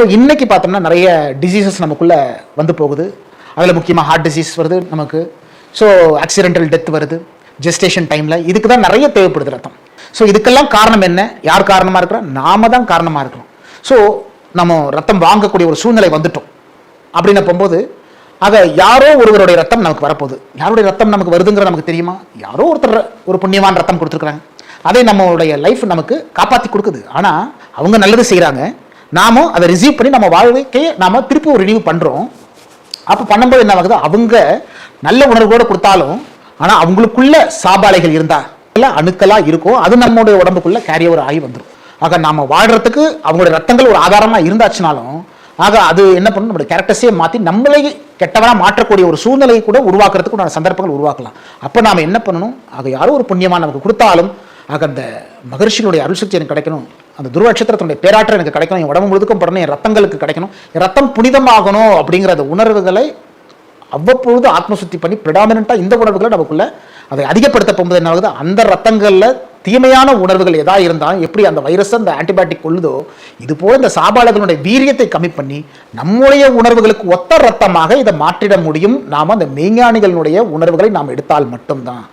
So இன்றைக்கி பார்த்தோம்னா நிறைய டிசீசஸ் நமக்குள்ளே வந்து போகுது. அதில் முக்கியமாக ஹார்ட் டிசீஸ் வருது நமக்கு. ஸோ ஆக்சிடென்டல் டெத் வருது. ஜெஸ்டேஷன் டைமில் இதுக்கு தான் நிறைய தேவைப்படுது ரத்தம். ஸோ இதுக்கெல்லாம் காரணம் என்ன? யார் காரணமாக இருக்கிறோம்? நாம தான் காரணமாக இருக்கிறோம். ஸோ நம்ம ரத்தம் வாங்கக்கூடிய ஒரு சூழ்நிலை வந்துட்டோம். அப்படின்னு போகும்போது ஆக யாரோ ஒருவருடைய ரத்தம் நமக்கு வரப்போகுது. யாருடைய ரத்தம் நமக்கு வருதுங்கிற நமக்கு தெரியுமா? யாரோ ஒருத்தர் ஒரு புண்ணியமான ரத்தம் கொடுத்துருக்குறாங்க. அதை நம்மளுடைய லைஃப் நமக்கு காப்பாற்றி கொடுக்குது. ஆனால் அவங்க நல்லது செய்கிறாங்க நாமும் அதை ரிசீவ் பண்ணி நம்ம வாழ்க்கையை நாம் திருப்பி ஒரு ரினியூ பண்ணுறோம் அப்போ பண்ணும்போது என்ன ஆகுது? அவங்க நல்ல உணர்வோடு கொடுத்தாலும் ஆனால் அவங்களுக்குள்ள சாபாலைகள் இருந்தால் இல்லை அணுக்களாக இருக்கும் அது நம்மளுடைய உடம்புக்குள்ளே கேரி ஒரு ஆகி வந்துடும் ஆக நாம் வாழ்கிறதுக்கு அவங்களுடைய ரத்தங்கள் ஒரு ஆதாரமாக இருந்தாச்சுனாலும் ஆக அது என்ன பண்ணும்? நம்மளுடைய கேரக்டர்ஸே மாற்றி நம்மளே கெட்டவராக மாற்றக்கூடிய ஒரு சூழ்நிலையை கூட உருவாக்குறதுக்கு உண்டான சந்தர்ப்பங்கள் உருவாக்கலாம். அப்போ நாம் என்ன பண்ணணும்? ஆக யாரோ ஒரு புண்ணியமாக நமக்கு கொடுத்தாலும் ஆக அந்த மகர்ஷிகளுடைய அருள் சக்தி எனக்கு கிடைக்கணும். அந்த துருவட்சத்திரத்தினுடைய பேராற்றம் எனக்கு கிடைக்கணும். என் உடம்பு முழுதுக்கும் படணும் என் ரத்தங்களுக்கு கிடைக்கணும். என் ரத்தம் புனிதமாகணும் அப்படிங்கிற அந்த உணர்வுகளை அவ்வப்பொழுது ஆத்மசுத்தி பண்ணி ப்ரிடாமினண்ட்டாக இந்த உணர்வுகளை நமக்குள்ள அதை அதிகப்படுத்த போகும்போது என்ன ஆகுது? அந்த ரத்தங்களில் தீமையான உணர்வுகள் எதா இருந்தாலும் எப்படி அந்த வைரஸ் அந்த ஆன்டிபயோட்டிக் கொள்ளுதோ இது போல இந்த சாபாளர்களுடைய வீரியத்தை கம்மி பண்ணி நம்முடைய உணர்வுகளுக்கு ஒத்த ரத்தமாக இதை மாற்றிட முடியும். நாம அந்த மெய்ஞானிகளுடைய உணர்வுகளை நாம் எடுத்தால் மட்டும்தான்.